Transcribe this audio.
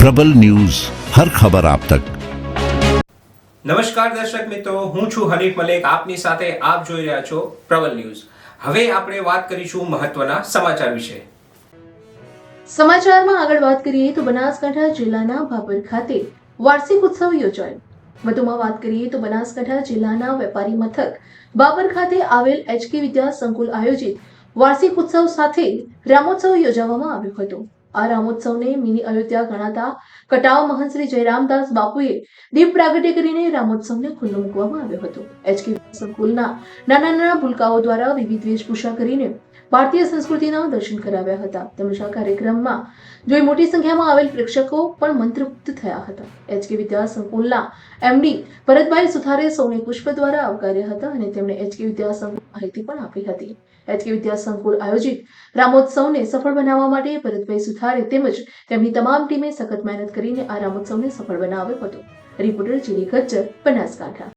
પ્રબલ news હર ખબર આપ તક. નમસ્કાર દર્શક મિત્રો હું છું હરીફ મલેક. આપની સાથે આપ જોઈ રહ્યા છો પ્રબલ ન્યૂઝ. હવે આપણે વાત કરીશું મહત્વના સમાચાર વિશે. સમાચારમાં આગળ વાત કરીએ તો બનાસકાંઠા જિલ્લાના ભાભર ખાતે વાર્ષિક ઉત્સવ યોજાયો. વધુમાં વાત કરીએ તો બનાસકાંઠા જિલ્લાના વેપારી મથક બાબર ખાતે આવેલ એચકે વિદ્યા સંકુલ આયોજિત વાર્ષિક ઉત્સવ સાથે રામોત્સવ યોજવામાં આવ્યો હતો. આ રામોત્સવને મિની અયોધ્યા ગણાતા કટાવ મહંત શ્રી જયરામદાસ બાપુએ દીપ પ્રાગટ્ય કરીને રામોત્સવને ખુલ્લો મૂકવામાં આવ્યો હતો. એચકે સંકુલના નાના નાના ભૂલકાઓ દ્વારા વિવિધ વેશભૂષા કરીને ભારતીય સંસ્કૃતિના દર્શન કરાવ્યા હતા. તેમજ આ કાર્યક્રમમાં જોઈ મોટી સંખ્યામાં આવેલ પ્રેક્ષકો પણ મંત્રમુગ્ધ થયા હતા. એચકે વિદ્યા સંકુલના એમડી ભરતભાઈ સુથારે સૌને પુષ્પ દ્વારા આવકાર્યા હતા અને તેમણે એચકે વિદ્યા સંકુલ માહિતી પણ આપી હતી. એચકે વિદ્યા સંકુલ આયોજિત રામોત્સવને સફળ બનાવવા માટે ભરતભાઈ સુથારે તેમજ તેમની તમામ ટીમે સખત મહેનત કરીને આ રામોત્સવને સફળ બનાવ્યો હતો. Reporter GD Gajjar, Banaskantha.